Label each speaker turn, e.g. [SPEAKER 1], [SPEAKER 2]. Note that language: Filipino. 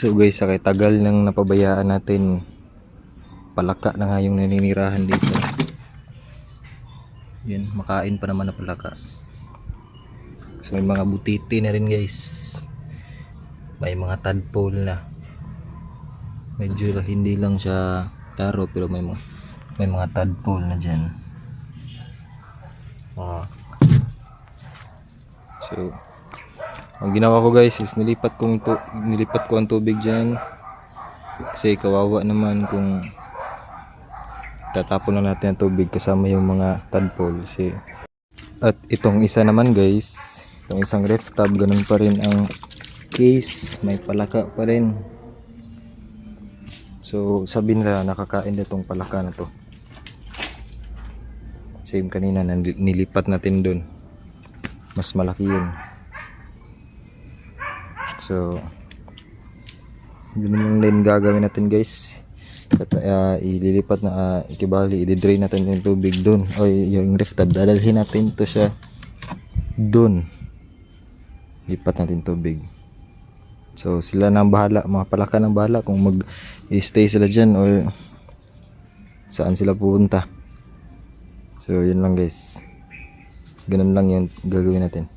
[SPEAKER 1] So guys, sa tagal nang napabayaan natin, palaka na nga yung naninirahan dito. Yun, makain pa naman na palaka. So may mga butiti na rin guys. May mga tadpole na. Medyo hindi lang siya taro pero may mga may mga tadpole na diyan. Ah. So ang ginawa ko guys is nilipat kong tu- nilipat ko ang tubig diyan. Kasi kawawa naman kung tatapon na natin ang tubig kasama yung mga tadpole kasi at itong isa naman guys, itong isang ref tub ganun pa rin ang case, may palaka pa rin. So sabi nila nakakain na itong palaka na to. Same kanina nilipat natin dun. Mas malaki yun. So yun yung line gagawin natin guys. At uh, ililipat na uh, ikibali, i-drain natin yung tubig dun. O yung ref tub, dadalhin natin to siya dun. Lipat natin tubig. So sila na ang bahala, mga palaka ng bahala kung mag-stay sila dyan or saan sila pupunta. So yun lang guys. Ganun lang yung gagawin natin.